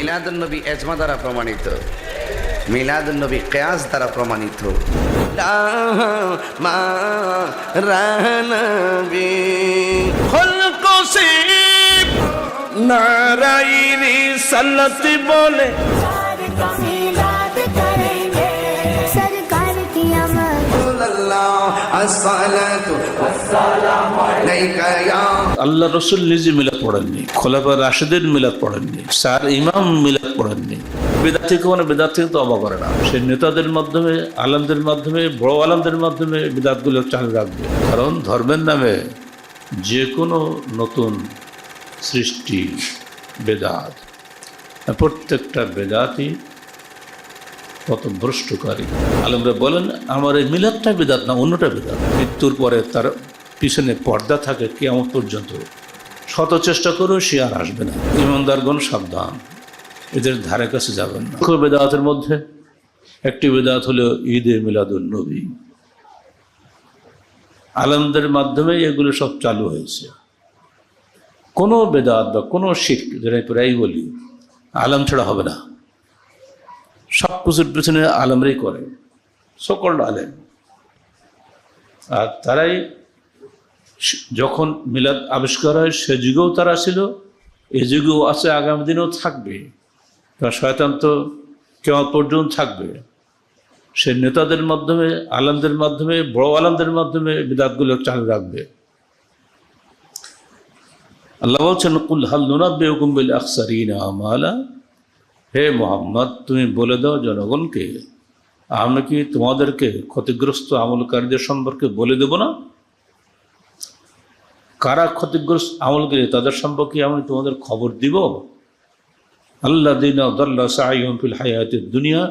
Milad-un-Nabi asthma দ্বারা প্রমাণিত। মিলাদুন্নবী কেয়াস দ্বারা প্রমাণিত। নারায়ণী সালতি বলে। আল্লাহ রসুল নিজে মিলাদ পড়েননি, খোলাফা রাশেদের মিলাদ পড়েননি, স্যার ইমাম মিলাদ পড়েননি। বেদাত থেকে মানে বেদাত থেকে তো অবাক করে না। সে নেতাদের মাধ্যমে, আলমদের মাধ্যমে, বড় আলমদের মাধ্যমে বেদাতগুলো চালু রাখবে। কারণ ধর্মের নামে যে কোনো নতুন সৃষ্টি, বেদাত। প্রত্যেকটা বেদাতই কত ভ্রষ্টকারী। আলমরা বলেন, আমার এই মিলাদটা বেদাত না, অন্যটা বেদাত। মৃত্যুর পরে তার পিছনে পর্দা থাকে কেমন পর্যন্ত। শত চেষ্টা করেও সে আর আসবে না। ইমানদারগণ সাবধান। এদের ধারে কাছে যাবেন না। বেদাতের মধ্যে একটি বেদাত হলো ঈদে মিলাদুল নবী। আলমদের মাধ্যমে এগুলো সব চালু হয়েছে। কোনো বেদাত বা কোনো শিখ যেটা প্রায় বলি, আলম ছাড়া হবে না। সব কিছুর পিছনে আলমরাই করে সকল আলেম। আর তারাই যখন মিলাদ আবিষ্কার হয়, সে যুগেও তারা ছিল, এ যুগেও আছে, আগামী দিনেও থাকবে। কারণ শয়তান তো কেমন পর্যন্ত থাকবে। সে নেতাদের মাধ্যমে, আলমদের মাধ্যমে, বড় আলমদের মাধ্যমে বিদাতগুলো চালু রাখবে। আল্লাহ বলছেন, কুল হাল নুনাব্বে হুকুম বিল আকসারিনা আমালা হে মোহাম্মদ, তুমি বলে দাও জনগণকে আমি কি তোমাদেরকে ক্ষতিগ্রস্ত আমলকারীদের সম্পর্কে বলে দেব না? কারা ক্ষতিগ্রস্ত আমলকারী তাদের সম্পর্কে আমি তোমাদের খবর দিব? আল্লাহ দিন ফিল হায়াতের দুনিয়া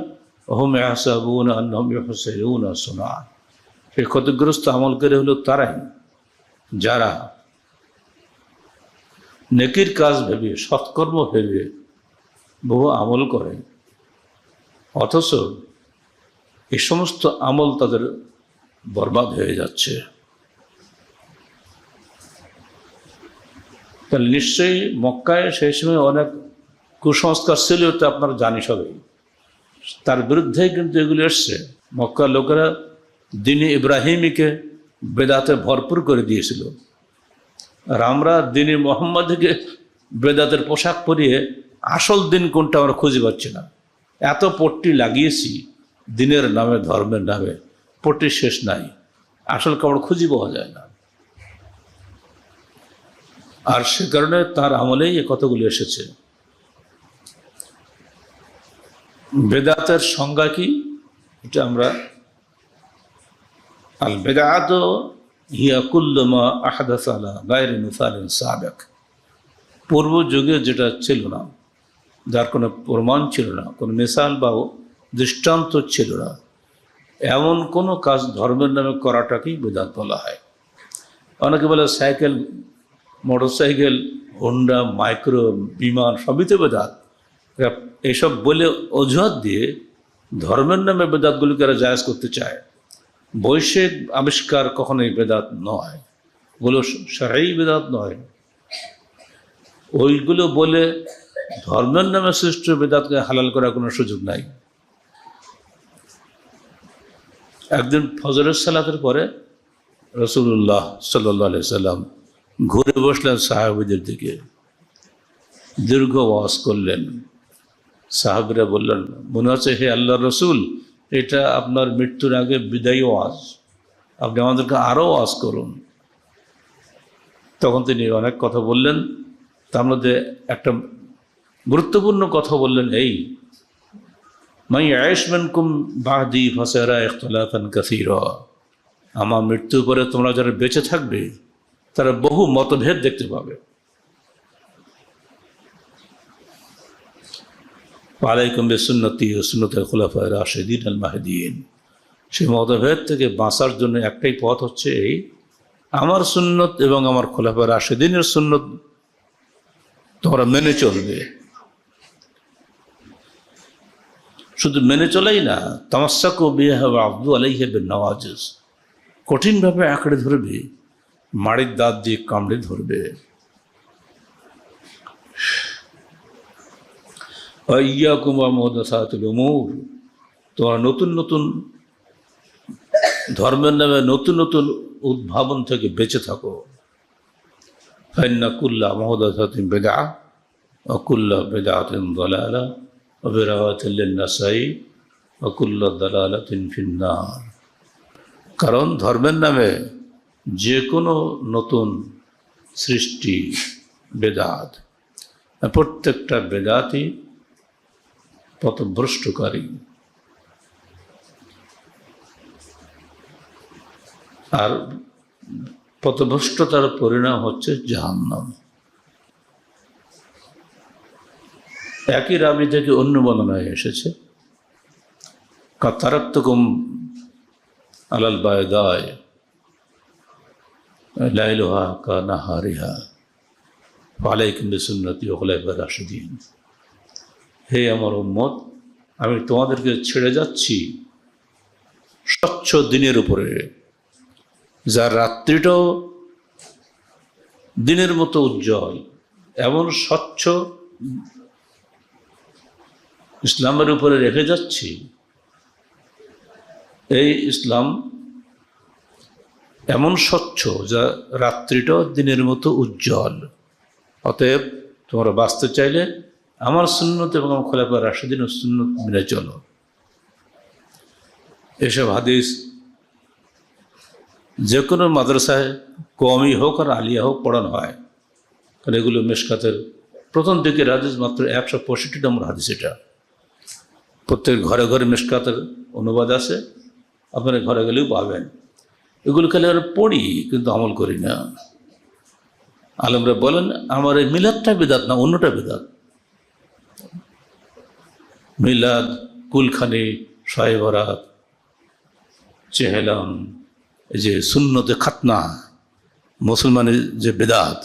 ইহসাইউন সোনা সেই ক্ষতিগ্রস্ত আমলকারী হলো তারাই, যারা নেকির কাজ ভেবে, সৎকর্ম ভেবে বহু আমল করে। অথচ এ সমস্ত আমল তাদের বরবাদ হয়ে যাচ্ছে। তাহলে নিশ্চয়ই মক্কায় সেই সময় অনেক কুসংস্কার ছিল, তো আপনারা জানি সবাই। তার বিরুদ্ধে কিন্তু এগুলো এসছে। মক্কার লোকেরা দিনে ইব্রাহিমীকে বেদাতে ভরপুর করে দিয়েছিল। আর আমরা দিনে মোহাম্মদকে বেদাতের পোশাক পরিয়ে আসল দিন কোনটা আমরা খুঁজে পাচ্ছি না। এত পট্টি লাগিয়েছি, দিনের নামে, ধর্মের নামে, পট্টি শেষ নাই। আসল কাপড় খুঁজে পাওয়া যায় না। আর সে কারণে তার আমলেই এ কথাগুলি এসেছে। বেদাতের সংজ্ঞা কি? এটা আমরা আল বেদাত হিয়া কুল্লমা আহাদাস গায়ের মিসালিন সাবেক। পূর্ব যুগে যেটা ছিল না যার কোনো প্রমাণ ছিল না, কোনো মিসাল বা দৃষ্টান্ত ছিল না। এমন কোনো কাজ ধর্মের নামে করাটাকেই বেদাত বলা হয়। অনেকে বলে cycle motor cycle Honda, micro, বিমান সবই তো বেদাত। এসব বলে অজুহাত দিয়ে ধর্মের নামে বেদাতগুলিকে এরা জায়জ করতে চায়। বৈশ্বিক আবিষ্কার কখনোই বেদাত নয় ওগুলো সারাই বেদাত নয়। ওইগুলো বলে ধর্মের নামে সৃষ্ট বেদাতকে হালাল করার কোনো সুযোগ নাই। একদিন ফজরের সালাতের পরে রসুল্লাহ সাল্লি সাল্লাম ঘুরে বসলেন সাহাবিদের দিকে। দীর্ঘ ওয়াজ করলেন। সাহাবিরা বললেন, মনে হচ্ছে হে আল্লাহ রসুল, এটা আপনার মৃত্যুর আগে বিদায়ী ওয়াজ। আপনি আমাদেরকে আরও ওয়াজ করুন। তখন তিনি অনেক কথা বললেন। তার মধ্যে একটা গুরুত্বপূর্ণ কথা বললেন এই মাই আয়েশমেন কুম বাহদি ফসেরা ইখতলাফান কাসির। আমার মৃত্যুর পরে তোমরা যারা বেঁচে থাকবে, তারা বহু মতভেদ দেখতে পাবে। আলাইকুম বেসুন্নতি সুন্নত খোলাফা রাশেদিন আল মাহদিন। সেই মতভেদ থেকে বাঁচার জন্য একটাই পথ হচ্ছে এই, আমার সুন্নত এবং আমার খোলাফা রাশেদিনের সুন্নত তোমরা মেনে চলবে। শুধু মেনে চলেই না, তামাশাকু বিয়াহ আব্দু আলাইহেবের নওয়াজ কঠিনভাবে আঁকড়ে ধরবে, মাড়ির দাঁত দিয়ে কামড়ে ধরবে। ইয়া কুমা মহদাসাতুল উমুর। তোমার নতুন নতুন ধর্মের নামে নতুন নতুন উদ্ভাবন থেকে বেঁচে থাকো। ফাইন্না কুল্লা মহদাসাতিন বেদা অকুল্লা বেদাতিন দলালা। কারণ ধর্মের নামে যে কোনো নতুন সৃষ্টি বেদাত, প্রত্যেকটা বেদাতই পথভ্রষ্টকারী। আর পথভ্রষ্টতার পরিণাম হচ্ছে জাহান্নাম। একই রাবি থেকে অন্য বর্ণনায় এসেছে। কাতারাত্তকুম আলাল বায়দায়, লাইলুহা কা নাহারিহা আলাইকুম সুন্নতি ওখলাইবা রাশিদিন। হে আমার উম্মত, আমি তোমাদেরকে ছেড়ে যাচ্ছি স্বচ্ছ দিনের উপরে, যার রাত্রিটাও দিনের মতো উজ্জ্বল, এমন স্বচ্ছ ইসলামের উপরে রেখে যাচ্ছি। এই ইসলাম এমন স্বচ্ছ যা রাত্রিটা দিনের মতো উজ্জ্বল। অতএব তোমরা বাঁচতে চাইলে আমার সুন্নত এবং আমার খোলাফা রাশিদিন সুন্নত মেনে চলো। এসব হাদিস যে কোনো মাদ্রাসায় কমই হোক আর আলিয়া হোক পড়ানো হয়। কারণ এগুলো মেশকাতের প্রথম দিকের হাদিস মাত্র একশো পঁয়ষট্টি নম্বর হাদিস এটা। প্রত্যেক ঘরে ঘরে মেশকাতের অনুবাদ আছে। আপনারা ঘরে গেলেও পাবেন। এগুলো খালি আমরা পড়ি, কিন্তু আমল করি না। আলমরা বলেন, আমার এই মিলাদটা বেদাত না, অন্যটা বেদাত? মিলাদ, কুলখানি, সাহেবরাত, চেহেলাম, এই যে শূন্যতে খাতনা, মুসলমানের যে বেদাত,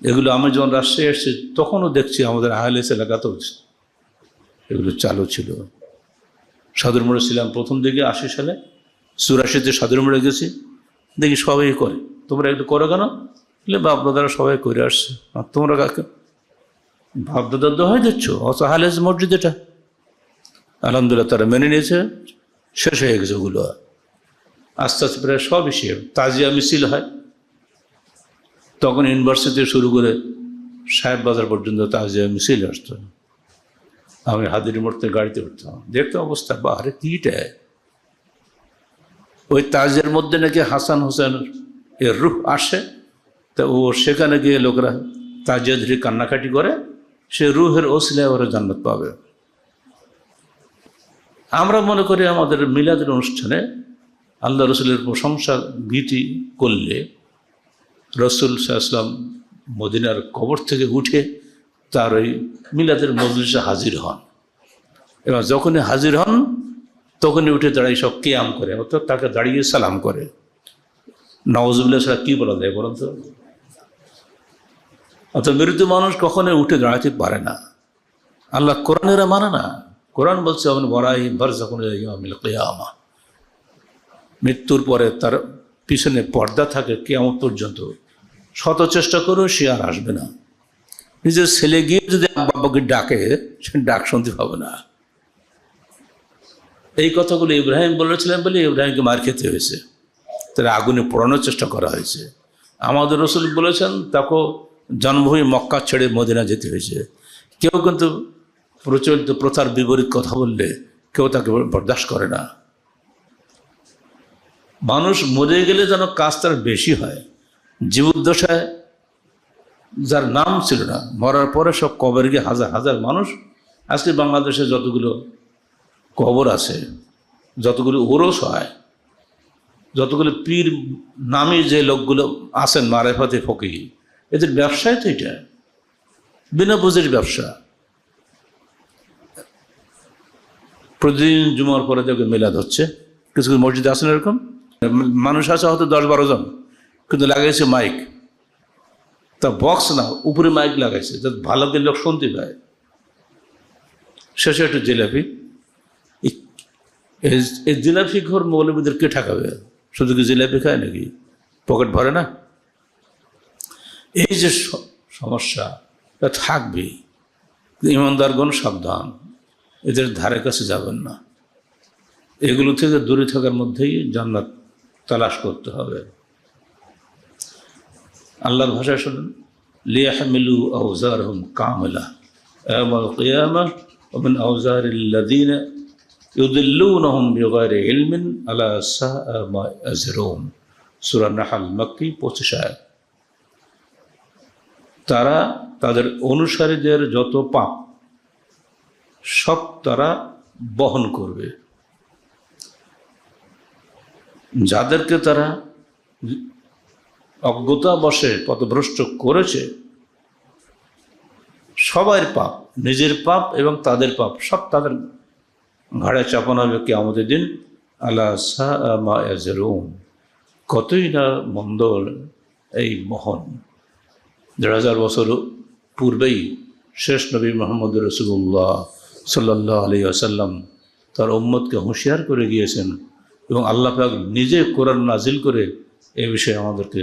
এগুলো আমি যখন রাজশাহী এসেছি, তখনও দেখছি আমাদের আহলেস এলাকাতেও এগুলো চালু ছিল। সাদুর মোড়ে ছিলাম প্রথম দিকে আশি সালে। চুরাশিতে সাদুর মোড়ে গেছি। দেখি সবাই করে। তোমরা একটু করো কেন? বলে বাপ দাদারা সবাই করে আসছে। আর তোমরা কাকে? বাপ দাদার দোহাই দিচ্ছ? অত হালেজ মসজিদ এটা। আলহামদুলিল্লাহ তারা মেনে নিয়েছে। শেষ হয়ে গেছে ওগুলো। আস্তে আস্তে প্রায় সবই সে তাজিয়া মিছিল হয়। তখন ইউনিভার্সিটি শুরু করে সাহেব বাজার পর্যন্ত তাজিয়া মিছিল আসতো। আমি হাজির মোড়তে গাড়িতে উঠতাম। দেখতাম অবস্থা, বাহারে কিটা। ওই তাজের মধ্যে নাকি হাসান হোসেন এর রূপ আসে, তা ও সেখানে গিয়ে লোকরা তাজিয়া ধরে কান্নাকাটি করে, সে রুহের ওসিলায় ওরা জান্নাত পাবে। আমরা মনে করি আমাদের মিলাদের অনুষ্ঠানে আল্লাহ রসুলের প্রশংসা গীতি করলে রসুল সাহসলাম মদিনার কবর থেকে উঠে তার ওই মিলাদের মজলিসে হাজির হন। এবং যখনই হাজির হন, তখনই উঠে দাঁড়িয়ে সব কেয়াম করে, অর্থাৎ তাকে দাঁড়িয়ে সালাম করে। নওয়াজুল্লাহ ছাড়া কী বলা যায় বলুন তো অর্থাৎ মৃত্যু মানুষ কখনোই উঠে দাঁড়াতে পারে না। আল্লাহ কোরআনেরা মানে না। কোরআন বলছে আমি বড়াই বার যখন কেয়ামা। মৃত্যুর পরে তার পিছনে পর্দা থাকে কেমন পর্যন্ত। শত চেষ্টা করেও সে আর আসবে না। নিজের ছেলে গিয়ে যদি বাবাকে ডাকে, সে ডাক শুনতে পাবে না। এই কথাগুলো ইব্রাহিম বলেছিলেন বলে ইব্রাহিমকে মার খেতে হয়েছে। তারা আগুনে পোড়ানোর চেষ্টা করা হয়েছে। আমাদের রসুল বলেছেন তাকে জন্মভূমি মক্কা ছেড়ে মদিনা যেতে হয়েছে। কেউ কিন্তু প্রচলিত প্রথার বিপরীত কথা বললে কেউ তাকে বরদাস্ত করে না। মানুষ মরে গেলে যেন কাজ তার বেশি হয়। জীবদ্দশায় যার নাম ছিল না, মরার পরে সব কবর গিয়ে হাজার হাজার মানুষ, আজকে বাংলাদেশে যতগুলো কবর আছে, যতগুলো ওরস হয়, যতগুলো পীর নামে যে লোকগুলো আছেন মারেফাতে ফকি এদের ব্যবসায় তো এটা, বিনা পুঁজির ব্যবসা। প্রতিদিন জুমার পরে দেখবে মেলাদ হচ্ছে, কিছু কিছু মসজিদে আসেন এরকম? মানুষ আছে হয়তো দশ বারো জন, কিন্তু লাগাইছে মাইক। তা বক্স না, উপরে মাইক লাগাইছে যাতে ভালো করে লোক শুনতে পায়। শেষে একটু জিলাপি। এই জিলাপি ঘর মৌলবীদের কে ঠাকাবে? শুধু কি জিলাপি খায় নাকি? পকেট ভরে না? এই যে সমস্যা, তা থাকবেই ইমানদারগণ সাবধান, এদের ধারে কাছে যাবেন না। এগুলো থেকে দূরে থাকার মধ্যেই জান্নাত তালাশ করতে হবে। আল্লাহর ভাষায় শুনুন। লিয়াহমিলু আউজারহুম কামিলা। ইয়াউমাল কিয়ামা ওয়া মিন আউজারিল্লাযীনা ইউদিল্লুনহুম বিগাইরি ইলমিন আলা সাআ মা ইয়াজরুন। সূরা নাহল মক্কি 25 আয়াত। তারা তাদের অনুসারীদের যত পাপ, সব তারা বহন করবে। যাদেরকে তারা অজ্ঞতা বসে পথভ্রষ্ট করেছে, সবার পাপ, নিজের পাপ এবং তাদের পাপ, সব তাদের ঘাড়ে চাপানো হবে কি আমাদের দিন আল্লাহ সাহরুম কতই না মন্দ এই মহন। দেড় হাজার বছর পূর্বেই শেষ নবী মোহাম্মদ রসুল্লাহ সাল্লাহ আলী আসাল্লাম তার উম্মতকে হুঁশিয়ার করে গিয়েছেন এবং আল্লাহ পাক নিজে কোরআন নাজিল করে এ বিষয়ে আমাদেরকে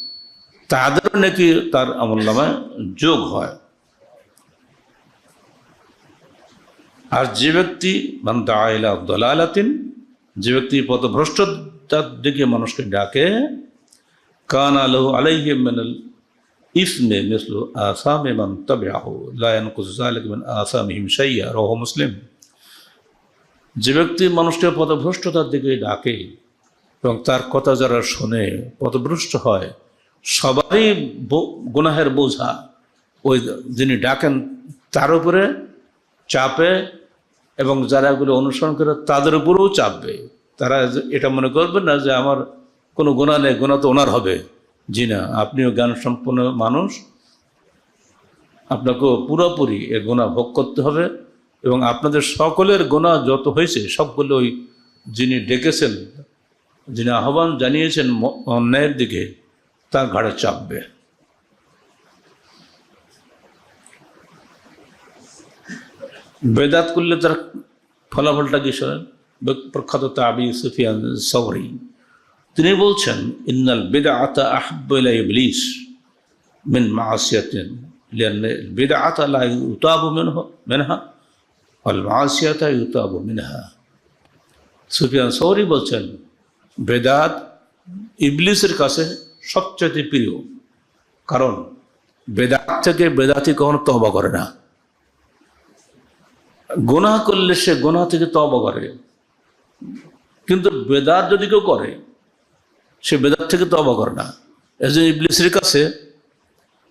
তাদেরও নাকি তার আমল নামায় যোগ হয়। আর যে ব্যক্তি বান্দা আইলা দলালাতিন, যে ব্যক্তি পথভ্রষ্টতার দিকে মানুষকে ডাকে, কান আলহ আলাইহি মিনাল ইসমে মিসলু আসামে মান তাবিআহু, লা ইয়ানকুস যালিকা আসামিহিম শাইয়্যা রাওয়াহু মুসলিম। যে ব্যক্তি মানুষকে পথভ্রষ্টতার দিকে ডাকে এবং তার কথা যারা শোনে, পথভ্রষ্ট হয় সবারই গুনাহের বোঝা। ওই যিনি ডাকেন, তার উপরে চাপে এবং যারা এগুলো অনুসরণ করে, তাদের উপরেও চাপবে। তারা এটা মনে করবেন না যে আমার কোনো গুণা নেই গুণা তো ওনার হবে। জি না, আপনিও জ্ঞান সম্পন্ন মানুষ। আপনাকেও পুরোপুরি এ গোনা ভোগ করতে হবে এবং আপনাদের সকলের গোনা যত হয়েছে সবগুলো ওই যিনি ডেকেছেন, যিনি আহ্বান জানিয়েছেন অন্যায়ের দিকে তার ঘাড়ে চাপবে বেদাত করলে তার ফলাফলটা কি শোনেন বে- প্রখ্যাত তাবি সুফিয়ান সৌরি তিনি বলছেন ইন্নাল বেদা আতা আহব্লা ইবলিস মিন মাসিয়াতিন لأن البدعة لا يتاب منه منها والمعصية يتاب منها সুফিয়ান সৌরি বলছেন বেদাত ইবলিসের কাছে সবচেয়ে প্রিয়। কারণ বেদাত থেকে বেদাতি কখনো তবা করে না। গোনা করলে সে গোনা থেকে তবা করে। কিন্তু বেদাত যদি কেউ করে, সে বেদাত থেকে তবা করে না। এই যে ইবলিসের কাছে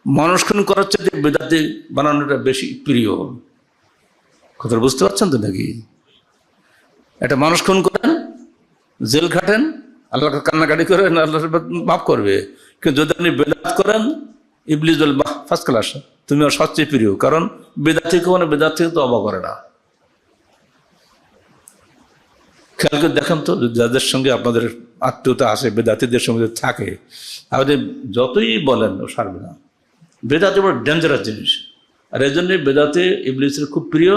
মানুষ খুন করার চাইতে বেদাতে বানানোটা বেশি প্রিয়। কথা বুঝতে পারছেন তো নাকি? একটা মানুষ খুন করেন, জেল খাটেন আল্লাহকে কান্নাকাটি করেন আল্লাহ মাফ করবে। কিন্তু যদি আপনি বেদাত করেন ইবলিস বল বাহ ফার্স্ট ক্লাস তুমি আর সবচেয়ে প্রিয়, কারণ বেদাত থেকে মানে বেদাত থেকে তো অবা করে না। খেয়াল করে দেখেন তো যাদের সঙ্গে আপনাদের আত্মীয়তা আছে, বেদাতিদের সঙ্গে থাকে আপনি যতই বলেন, ও সারবে না। বেদাতে বড় ডেঞ্জারাস জিনিস। আর এই জন্যই বেদাতে ইবলিসের খুব প্রিয়।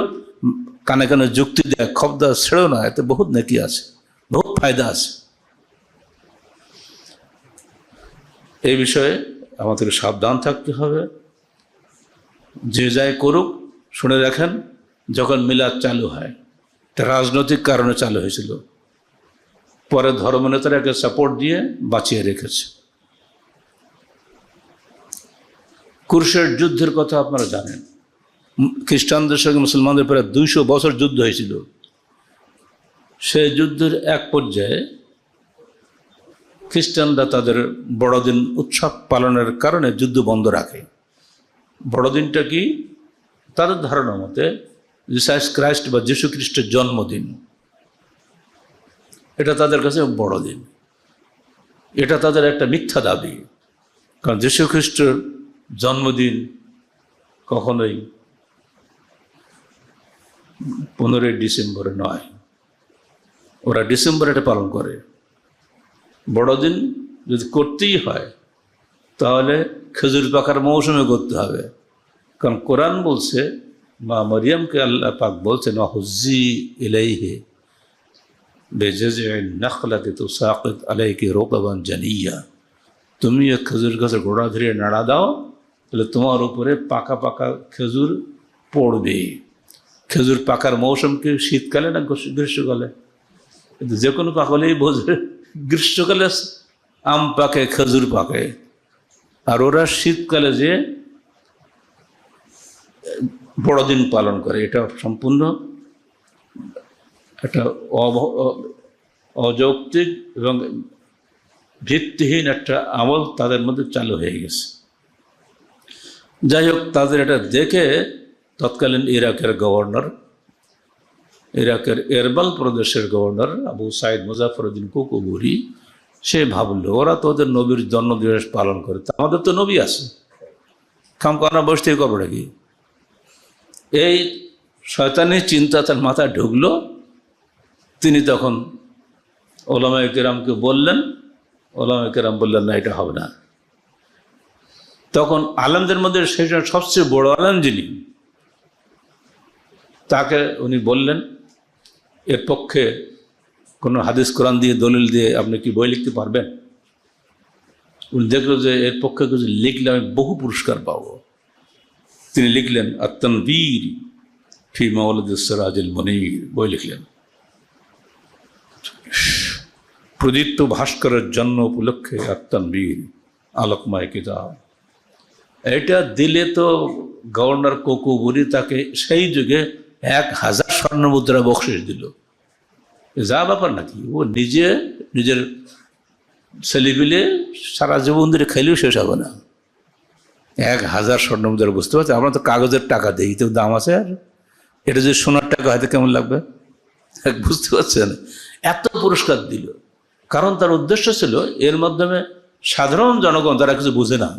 কানে কানে যুক্তি দেয় খবদা ছেড়েও না, এতে বহুত নেকি আছে, বহুত ফায়দা আছে। এই বিষয়ে আমাদের সাবধান থাকতে হবে। যে যাই করুক, শুনে রাখেন, যখন মিলাদ চালু হয়, এটা রাজনৈতিক কারণে চালু হয়েছিল। পরে ধর্মনেতারাকে সাপোর্ট দিয়ে বাঁচিয়ে রেখেছে। কুরশের যুদ্ধের কথা আপনারা জানেন। খ্রিস্টানদের সঙ্গে মুসলমানদের প্রায় দুইশো বছর যুদ্ধ হয়েছিল। সেই যুদ্ধের এক পর্যায়ে খ্রিস্টানরা তাদের বড়দিন উৎসব পালনের কারণে যুদ্ধ বন্ধ রাখে। বড়দিনটা কি? তাদের ধারণা মতে জিসাস ক্রাইস্ট বা যীশু খ্রিস্টের জন্মদিন। এটা তাদের কাছে বড়দিন। এটা তাদের একটা মিথ্যা দাবি। কারণ যীশু খ্রিস্টের জন্মদিন কখনোই পনেরোই ডিসেম্বরে নয়। ওরা ডিসেম্বরে এটা পালন করে। বড়দিন যদি করতেই হয়, তাহলে খেজুর পাকার মৌসুমে করতে হবে। কারণ কোরআন বলছে, মা মরিয়মকে আল্লাহ পাক বলছেন হজ্জি ইলাইহে বেজে নখলাতে তো সাকিত আলাইকে রোকাবান জানিয়া। তুমি এক খেজুর গাছের গোড়া ধরে নাড়া দাও, তাহলে তোমার উপরে পাকা পাকা খেজুর পড়বে। খেজুর পাকার মৌসুম কি শীতকালে না গ্রীষ্ম- গ্রীষ্মকালে? কিন্তু যে কোনো পাকলেই বোঝে। গ্রীষ্মকালে আম পাকে, খেজুর পাকে। আর ওরা শীতকালে যে বড়দিন পালন করে, এটা সম্পূর্ণ একটা অযৌক্তিক এবং ভিত্তিহীন একটা আমল তাদের মধ্যে চালু হয়ে গেছে। যাই হোক, তাদের এটা দেখে তৎকালীন ইরাকের গভর্নর ইরাকের এরবাল প্রদেশের governor Abu Saeed Muzaffaruddin Kukburi, সে ভাবলো, ওরা তো ওদের নবীর জন্মদিবস পালন করে আমাদের তো নবী আছে। খামখানা বসতে করব নাকি এই শয়তানি চিন্তা তার মাথায় ঢুকলো। তিনি তখন ওলামায় কেরামকে বললেন, ওলামায় কেরাম বললেন, না, এটা হবে না। তখন আলমদের মধ্যে সেই সবচেয়ে বড় আলম যিনি, তাকে উনি বললেন এর পক্ষে কোনো হাদিস কোরআন দিয়ে দলিল দিয়ে আপনি কি বই লিখতে পারবেন? উনি দেখল যে এর পক্ষে কিছু লিখলে আমি বহু পুরস্কার পাবো। তিনি লিখলেন আত্মনবীর ফি সিরাজুল মনির বই লিখলেন। প্রদীপ্ত ভাস্করের জন্ম উপলক্ষে আত্মনবীর আলোকময় কিতাব। এটা দিলে তো গভর্নর কোকু কোকুবুরি তাকে সেই যুগে এক হাজার স্বর্ণ মুদ্রা বকশিস দিল। যা ব্যাপার নাকি? ও নিজে, নিজের ছেলেপিলে সারা জীবন ধরে খেলেও শেষ হবে না। এক হাজার স্বর্ণ মুদ্রা বুঝতে পারছি আমরা তো কাগজের টাকা দিই তো দাম আছে আর? এটা যদি সোনার টাকা, হয়তো কেমন লাগবে? বুঝতে পারছেন? এত পুরস্কার দিল। কারণ তার উদ্দেশ্য ছিল, এর মাধ্যমে সাধারণ জনগণ তারা কিছু বুঝে না,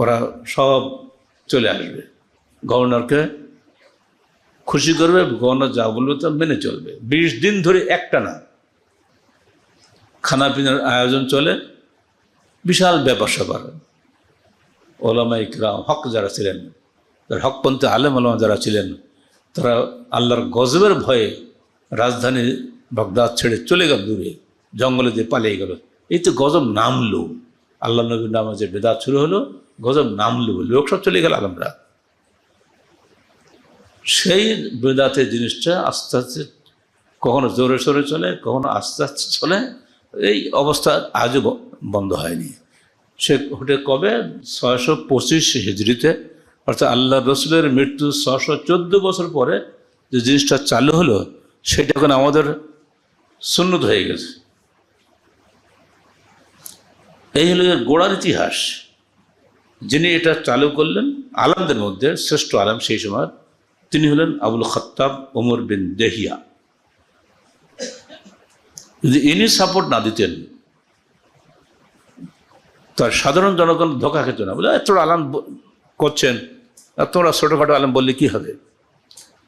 ওরা সব চলে আসবে। গভর্নরকে খুশি করবে গভর্নর যা বলবে তা মেনে চলবে। বিশ দিন ধরে একটা না। খানা পিনার আয়োজন চলে, বিশাল ব্যাপার স্যাপার। ওলামা ইকরাম, হক যারা ছিলেন, তার হকপন্থী আলেম আলমা যারা ছিলেন, তারা আল্লাহর গজবের ভয়ে রাজধানী বাগদাদ ছেড়ে চলে গেল দূরে, জঙ্গলে দিয়ে পালিয়ে গেল। এই তো গজব নামলো। আল্লাহ নবীর নামে যে বেদাত শুরু হলো, গজব নামলো। লোক সব চলে গেল আলমরা। সেই বেদাতের জিনিসটা আস্তে আস্তে কখনো জোরে সোরে চলে, কখনো আস্তে আস্তে চলে। এই অবস্থা আজও বন্ধ হয়নি। সে ওটা কবে? ছয়শো পঁচিশ হিজড়িতে। অর্থাৎ আল্লাহ রসুলের মৃত্যু ছশো চোদ্দ বছর পরে যে জিনিসটা চালু হলো, সেটা এখন আমাদের সুন্নত হয়ে গেছে। এই হলো গোড়ার ইতিহাস। যিনি এটা চালু করলেন, আলমদের মধ্যে শ্রেষ্ঠ আলম সেই সময় তিনি হলেন আবুল খত্তাব ওমর বিন দেহিয়া। যদি ইনি সাপোর্ট না দিতেন, তার সাধারণ জনগণ ধোকা খেত না। বলে এত আলাম করছেন। তোমরা ছোটোখাটো আলম বললে কি হবে?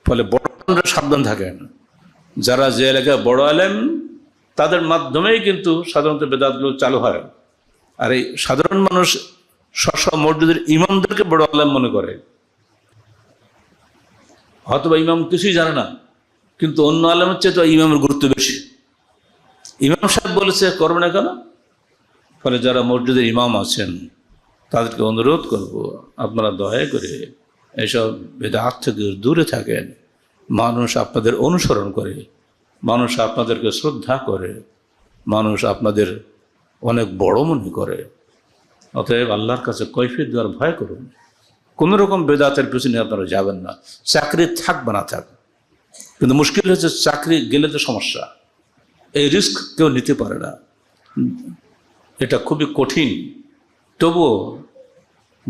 ফলে বড় সাবধান থাকেন। যারা যে এলাকায় বড় আলেম, তাদের মাধ্যমেই কিন্তু সাধারণত বেদাতগুলো চালু হয়। আর এই সাধারণ মানুষ স্ব মসজিদের ইমামদেরকে বড় আলেম মনে করে। হয়তো বা ইমাম কিছুই জানে না, কিন্তু অন্য আলেমের চেয়ে তো ইমামের গুরুত্ব বেশি। ইমাম সাহেব বলেছে, করবে না কেন? ফলে যারা মসজিদের ইমাম আছেন, তাদেরকে অনুরোধ করব, আপনারা দয়া করে এসব বেদাত থেকে দূরে থাকেন। মানুষ আপনাদের অনুসরণ করে, মানুষ আপনাদেরকে শ্রদ্ধা করে, মানুষ আপনাদের অনেক বড় মনে করে। অতএব আল্লাহর কাছে কৈফিয়ত দেওয়ার ভয় করুন। কোনো রকম বেদাতের পিছনে আপনারা যাবেন না। চাকরি থাকবে না থাক। কিন্তু মুশকিল হচ্ছে চাকরি গেলে তো সমস্যা। এই রিস্ক কেউ নিতে পারে না। এটা খুবই কঠিন। তবুও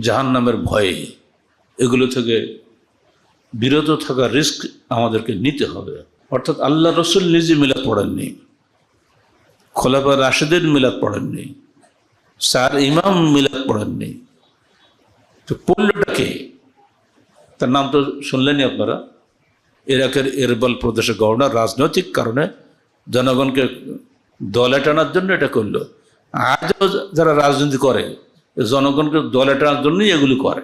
জাহান নামের ভয়ে এগুলো থেকে বিরত থাকার রিস্ক আমাদেরকে নিতে হবে। অর্থাৎ আল্লাহ রসুল নিজে মিলাদ পড়েননি। খোলাফা রাশেদের মিলাদ পড়েননি। স্যার ইমাম মিলাদ পড়েননি। তো পড়লটাকে তার নাম তো শুনলেনই আপনারা, ইরাকের এরবল প্রদেশের গভর্নর রাজনৈতিক কারণে জনগণকে দলে টানার জন্য এটা করল। আজও যারা রাজনীতি করে, জনগণকে দলে টানার জন্যই এগুলি করে।